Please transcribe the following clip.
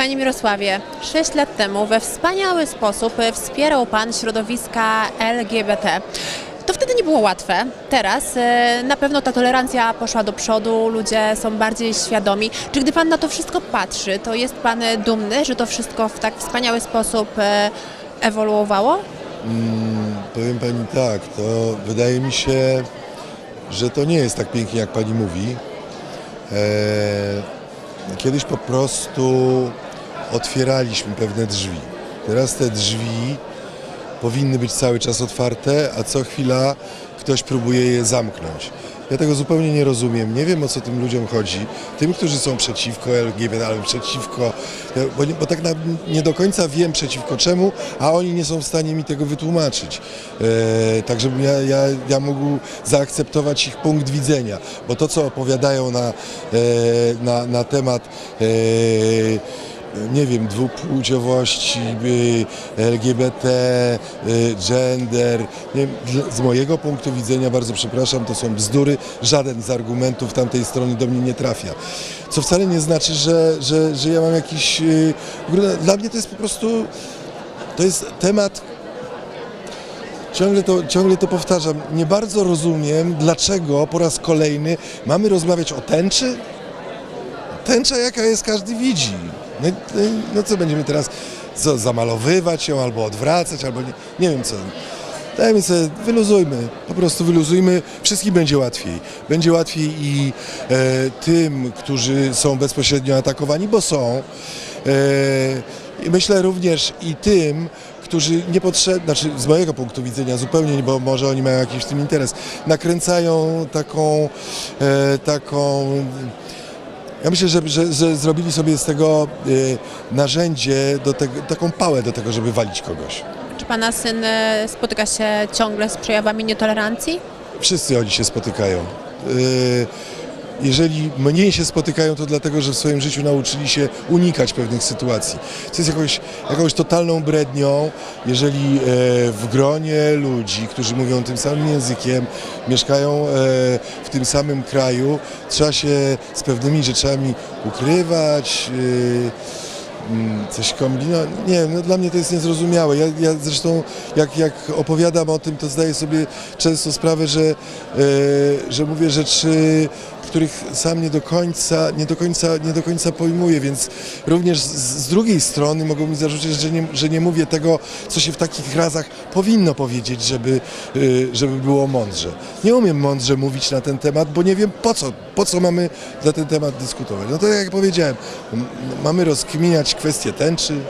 Panie Mirosławie, 6 lat temu we wspaniały sposób wspierał Pan środowiska LGBT. To wtedy nie było łatwe. Teraz e, na pewno ta tolerancja poszła do przodu, ludzie są bardziej świadomi. Czy gdy Pan na to wszystko patrzy, to jest Pan dumny, że to wszystko w tak wspaniały sposób e, ewoluowało? Powiem pani tak, to wydaje mi się, że to nie jest tak pięknie, jak pani mówi. Eee, kiedyś po prostu otwieraliśmy pewne drzwi. Teraz te drzwi powinny być cały czas otwarte, a co chwila ktoś próbuje je zamknąć. Ja tego zupełnie nie rozumiem. Nie wiem o co tym ludziom chodzi. Tym, którzy są przeciwko LGBT, albo przeciwko. Bo, nie, bo tak na, nie do końca wiem przeciwko czemu, a oni nie są w stanie mi tego wytłumaczyć. E, tak, żebym ja, ja, ja mógł zaakceptować ich punkt widzenia. Bo to, co opowiadają na, e, na, na temat. E, nie wiem, dwupłciowości, y, LGBT, y, gender. Nie, z mojego punktu widzenia, bardzo przepraszam, to są bzdury. Żaden z argumentów tamtej strony do mnie nie trafia. Co wcale nie znaczy, że, że, że ja mam jakiś... y, Dla mnie to jest po prostu... To jest temat, Ciągle to, ciągle to powtarzam. Nie bardzo rozumiem, dlaczego po raz kolejny mamy rozmawiać o tęczy. Tęcza jaka jest, każdy widzi. No, no, no co będziemy teraz co, zamalowywać ją albo odwracać, albo nie, nie wiem co. Dajmy sobie, wyluzujmy, po prostu wyluzujmy, wszystkim będzie łatwiej. Będzie łatwiej i e, tym, którzy są bezpośrednio atakowani, bo są. E, myślę również i tym, którzy niepotrzebnie, znaczy z mojego punktu widzenia zupełnie, nie, bo może oni mają jakiś w tym interes, nakręcają taką, e, taką ja myślę, że, że, że zrobili sobie z tego y, narzędzie, do taką pałę do tego, żeby walić kogoś. Czy Pana syn e, spotyka się ciągle z przejawami nietolerancji? Wszyscy oni się spotykają. Y, jeżeli mniej się spotykają, to dlatego, że w swoim życiu nauczyli się unikać pewnych sytuacji. Co jest jakąś, jakąś totalną brednią, jeżeli e, w gronie ludzi, którzy mówią tym samym językiem, mieszkają e, w tym samym kraju, trzeba się z pewnymi rzeczami ukrywać. y, mm, coś kombinować. Nie no dla mnie to jest niezrozumiałe. Ja, ja zresztą jak, jak opowiadam o tym, to zdaję sobie często sprawę, że, e, że mówię rzeczy, których sam nie do końca, nie do końca, nie do końca pojmuję, więc również z, z drugiej strony mogą mi zarzucić, że nie, że nie mówię tego, co się w takich razach powinno powiedzieć, żeby, e, żeby było mądrze. Nie umiem mądrze mówić na ten temat, bo nie wiem po co, po co mamy na ten temat dyskutować. No to jak powiedziałem, mamy rozkminiać kwestię tęczy,